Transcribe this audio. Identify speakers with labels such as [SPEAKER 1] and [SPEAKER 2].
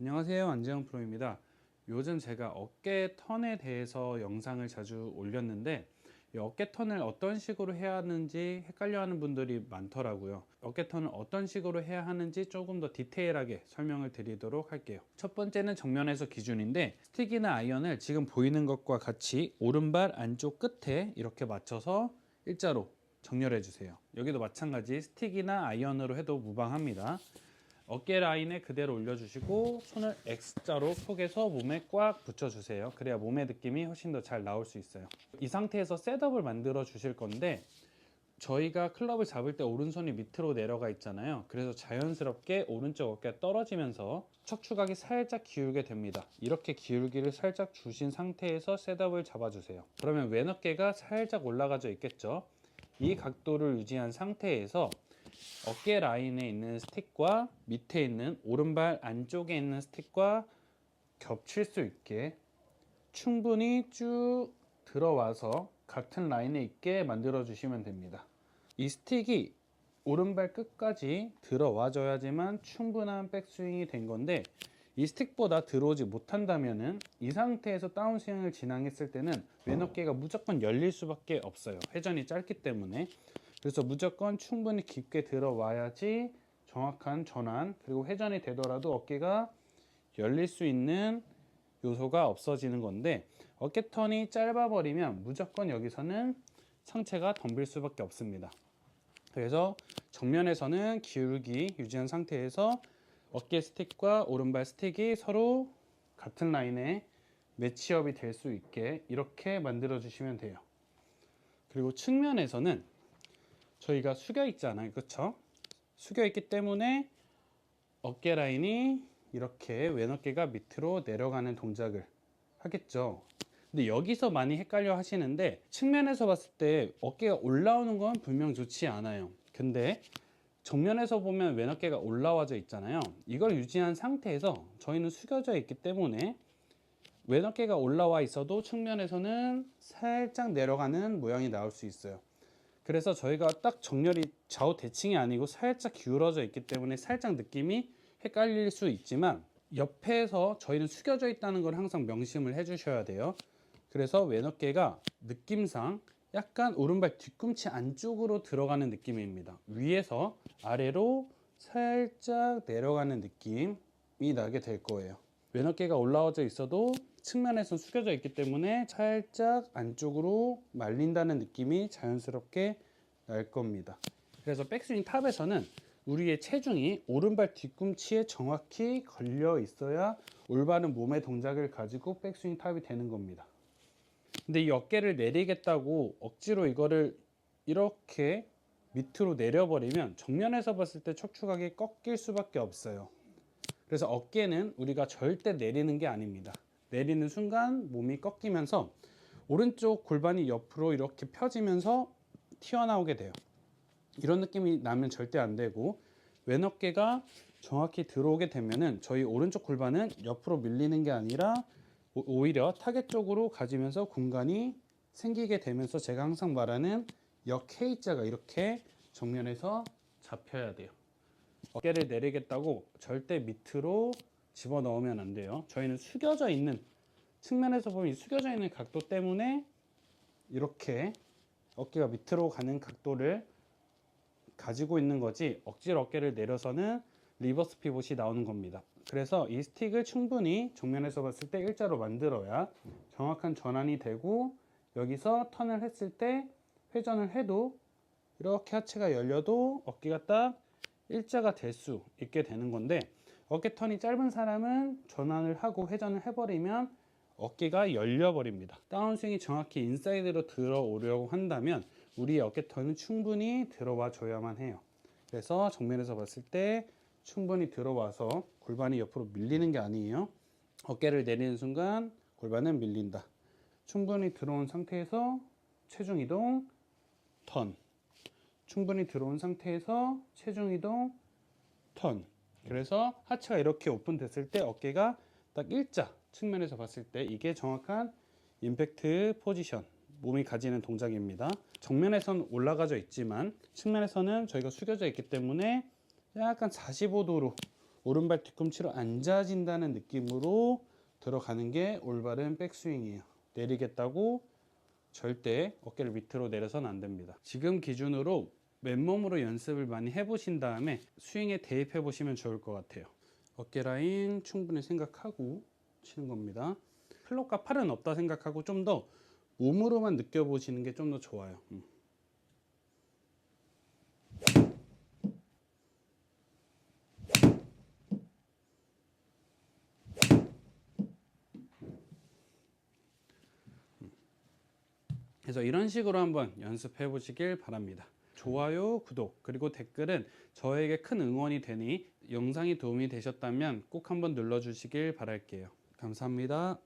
[SPEAKER 1] 안녕하세요. 안재영 프로입니다. 요즘 제가 어깨 턴에 대해서 영상을 자주 올렸는데 이 어깨 턴을 어떤 식으로 해야 하는지 헷갈려 하는 분들이 많더라고요. 어깨 턴을 어떤 식으로 해야 하는지 조금 더 디테일하게 설명을 드리도록 할게요. 첫 번째는 정면에서 기준인데 스틱이나 아이언을 지금 보이는 것과 같이 오른발 안쪽 끝에 이렇게 맞춰서 일자로 정렬해 주세요. 여기도 마찬가지 스틱이나 아이언으로 해도 무방합니다 어깨 라인에 그대로 올려주시고 손을 X자로 포개서 몸에 꽉 붙여주세요. 그래야 몸의 느낌이 훨씬 더 잘 나올 수 있어요. 이 상태에서 셋업을 만들어 주실 건데 저희가 클럽을 잡을 때 오른손이 밑으로 내려가 있잖아요. 그래서 자연스럽게 오른쪽 어깨가 떨어지면서 척추각이 살짝 기울게 됩니다. 이렇게 기울기를 살짝 주신 상태에서 셋업을 잡아주세요. 그러면 왼 어깨가 살짝 올라가져 있겠죠. 이 각도를 유지한 상태에서 어깨 라인에 있는 스틱과 밑에 있는 오른발 안쪽에 있는 스틱과 겹칠 수 있게 충분히 쭉 들어와서 같은 라인에 있게 만들어 주시면 됩니다. 이 스틱이 오른발 끝까지 들어와 줘야지만 충분한 백스윙이 된 건데 이 스틱보다 들어오지 못한다면 은 이 상태에서 다운스윙을 진행했을 때는 왼 어깨가 무조건 열릴 수밖에 없어요. 회전이 짧기 때문에 그래서 무조건 충분히 깊게 들어와야지 정확한 전환 그리고 회전이 되더라도 어깨가 열릴 수 있는 요소가 없어지는 건데 어깨 턴이 짧아 버리면 무조건 여기서는 상체가 덤빌 수밖에 없습니다. 그래서 정면에서는 기울기 유지한 상태에서 어깨 스틱과 오른발 스틱이 서로 같은 라인에 매치업이 될 수 있게 이렇게 만들어 주시면 돼요. 그리고 측면에서는 저희가 숙여 있잖아요. 그렇죠? 숙여 있기 때문에 어깨 라인이 이렇게 왼 어깨가 밑으로 내려가는 동작을 하겠죠. 근데 여기서 많이 헷갈려 하시는데 측면에서 봤을 때 어깨가 올라오는 건 분명 좋지 않아요. 근데 정면에서 보면 왼 어깨가 올라와져 있잖아요. 이걸 유지한 상태에서 저희는 숙여져 있기 때문에 왼 어깨가 올라와 있어도 측면에서는 살짝 내려가는 모양이 나올 수 있어요. 그래서 저희가 딱 정렬이 좌우 대칭이 아니고 살짝 기울어져 있기 때문에 살짝 느낌이 헷갈릴 수 있지만 옆에서 저희는 숙여져 있다는 걸 항상 명심을 해 주셔야 돼요. 그래서 왼 어깨가 느낌상 약간 오른발 뒤꿈치 안쪽으로 들어가는 느낌입니다. 위에서 아래로 살짝 내려가는 느낌이 나게 될 거예요. 왼 어깨가 올라와져 있어도 측면에서 숙여져 있기 때문에 살짝 안쪽으로 말린다는 느낌이 자연스럽게 날 겁니다. 그래서 백스윙 탑에서는 우리의 체중이 오른발 뒤꿈치에 정확히 걸려 있어야 올바른 몸의 동작을 가지고 백스윙 탑이 되는 겁니다. 근데 이 어깨를 내리겠다고 억지로 이거를 이렇게 밑으로 내려버리면 정면에서 봤을 때 척추각이 꺾일 수밖에 없어요. 그래서 어깨는 우리가 절대 내리는 게 아닙니다. 내리는 순간 몸이 꺾이면서 오른쪽 골반이 옆으로 이렇게 펴지면서 튀어나오게 돼요. 이런 느낌이 나면 절대 안 되고 왼 어깨가 정확히 들어오게 되면은 저희 오른쪽 골반은 옆으로 밀리는 게 아니라 오- 오히려 타겟 쪽으로 가지면서 공간이 생기게 되면서 제가 항상 말하는 역 K자가 이렇게 정면에서 잡혀야 돼요. 어깨를 내리겠다고 절대 밑으로 집어 넣으면 안 돼요. 저희는 숙여져 있는 측면에서 보면 이 숙여져 있는 각도 때문에 이렇게 어깨가 밑으로 가는 각도를 가지고 있는 거지 억지로 어깨를 내려서는 리버스 피봇이 나오는 겁니다. 그래서 이 스틱을 충분히 정면에서 봤을 때 일자로 만들어야 정확한 전환이 되고 여기서 턴을 했을 때 회전을 해도 이렇게 하체가 열려도 어깨가 딱 일자가 될 수 있게 되는 건데 어깨 턴이 짧은 사람은 전환을 하고 회전을 해버리면 어깨가 열려버립니다. 다운스윙이 정확히 인사이드로 들어오려고 한다면 우리의 어깨 턴은 충분히 들어와 줘야만 해요. 그래서 정면에서 봤을 때 충분히 들어와서 골반이 옆으로 밀리는 게 아니에요. 어깨를 내리는 순간 골반은 밀린다. 충분히 들어온 상태에서 체중 이동, 턴. 충분히 들어온 상태에서 체중 이동, 턴. 그래서 하체가 이렇게 오픈됐을 때 어깨가 딱 일자 측면에서 봤을 때 이게 정확한 임팩트 포지션 몸이 가지는 동작입니다. 정면에선 올라가져 있지만 측면에서는 저희가 숙여져 있기 때문에 약간 45도로 오른발 뒤꿈치로 앉아진다는 느낌으로 들어가는 게 올바른 백스윙이에요. 내리겠다고 절대 어깨를 밑으로 내려서는 안 됩니다. 지금 기준으로 맨몸으로 연습을 많이 해보신 다음에 스윙에 대입해 보시면 좋을 것 같아요. 어깨 라인 충분히 생각하고 치는 겁니다. 클럽과 팔은 없다 생각하고 좀 더 몸으로만 느껴보시는 게 좀 더 좋아요. 음. 그래서 이런 식으로 한번 연습해 보시길 바랍니다. 좋아요, 구독, 그리고 댓글은 저에게 큰 응원이 되니 영상이 도움이 되셨다면 꼭 한번 눌러주시길 바랄게요. 감사합니다.